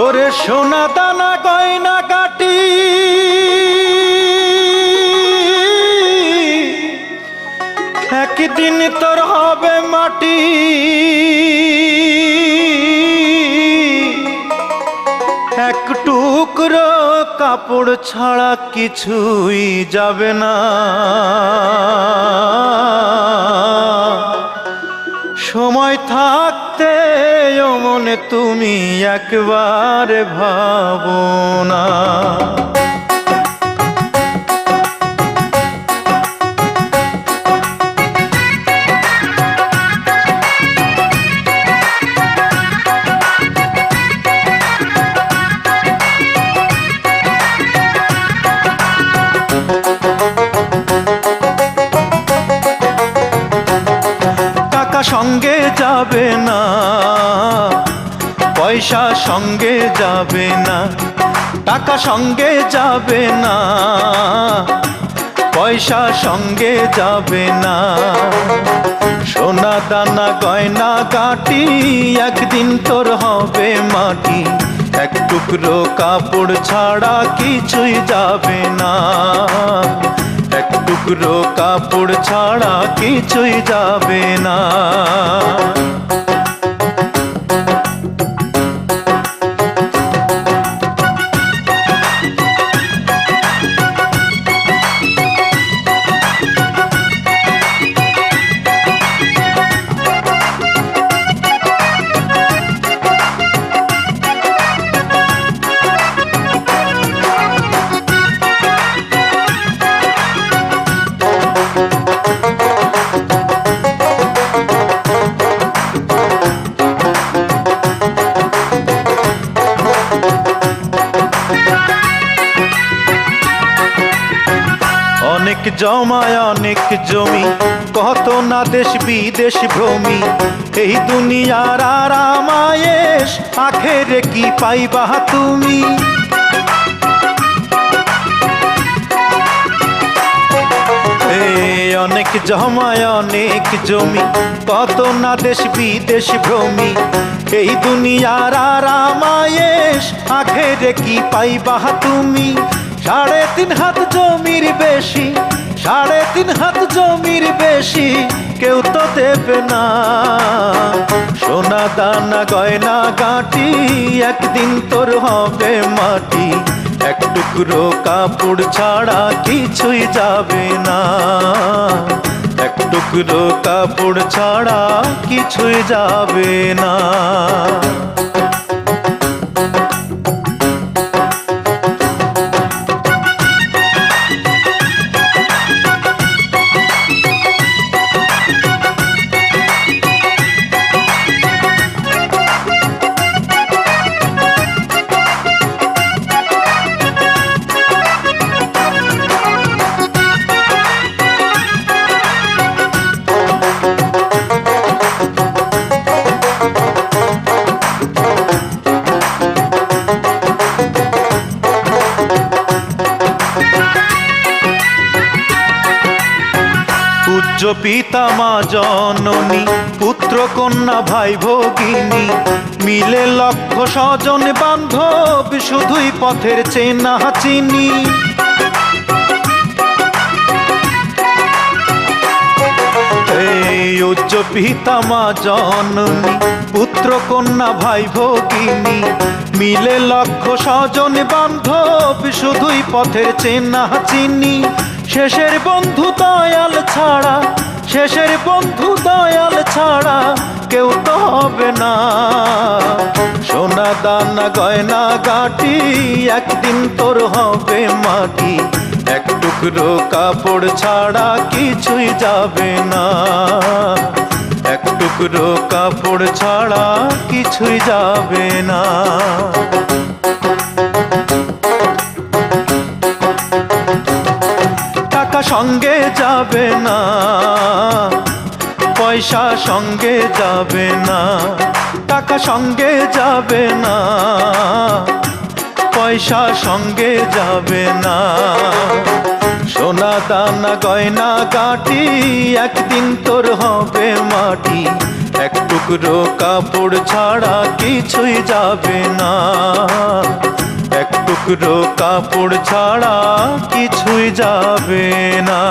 ওরে সোনা দানা গয়না কাটি। একদিন তোর হবে মাটি। এক টুকরো কাপড় ছাড়া কিছুই যাবে না। সময় থাকতে মনে তুমি একবার ভাবো না। সঙ্গে যাবে না। পয়সা সঙ্গে যাবে না, টাকা সঙ্গে যাবে না, পয়সা সঙ্গে যাবে না। সোনা দানা গয়না কাটি, একদিন তোর হবে মাটি, এক টুকরো কাপড় ছাড়া কিছুই যাবে না। এক টুকরো কাপড় ছাড়া কিছুই যাবে না। অনেক জমায়, অনেক জমি। কত না দেশ বিদেশ ভ্রমি। এই দুনিয়ার আরামায়েশ আখেরে কি পাইবা তুমি? অনেক জমায়, অনেক জমি। কত না দেশ বিদেশ ভ্রমি। এই দুনিয়ার আরামায়েশ আখেরে কি পাইবা তুমি? সাড়ে তিন হাত জমির বেশি, সাড়ে তিন হাত জমির বেশি, কেউ তো দেবে না। সোনা দানা গয়না গাঁটি, একদিন তোর হবে মাটি, এক টুকরো কাপড় ছাড়া কিছুই যাবে না। এক টুকরো কাপড় ছাড়া কিছুই যাবে না। পূজ্য পিতা মা জননী, পুত্র, কন্যা, ভাই, ভগিনী, মিলে লক্ষ স্বজন বান্ধব, শুধুই পথের চেনা চিনি। উচ্চ পিতা মা জননী, পুত্র, কন্যা, ভাই, ভগিনী, মিলে লক্ষ স্বজন বান্ধব, শুধুই পথের চেনা চিনি। শেষের বন্ধু দয়াল ছাড়া, শেষের বন্ধু দয়াল ছাড়া কেউ তো হবে না। সোনা দানা গয়না গাটি একদিন তোর হবে মাটি, এক টুকরো কাপড় ছাড়া কিছুই যাবে না। এক টুকরো কাপড় ছাড়া কিছুই যাবে না। পয়সা সঙ্গে যাবে না, টাকা সঙ্গে যাবে না, পয়সা সঙ্গে যাবে না। সোনা দানা গয়না গাটি একদিন তোর হবে মাটি, এক টুকরো কাপড় ছাড়া কিছুই যাবে না। এক টুকরো কাপড় ছাড়া কিছুই যাবে না।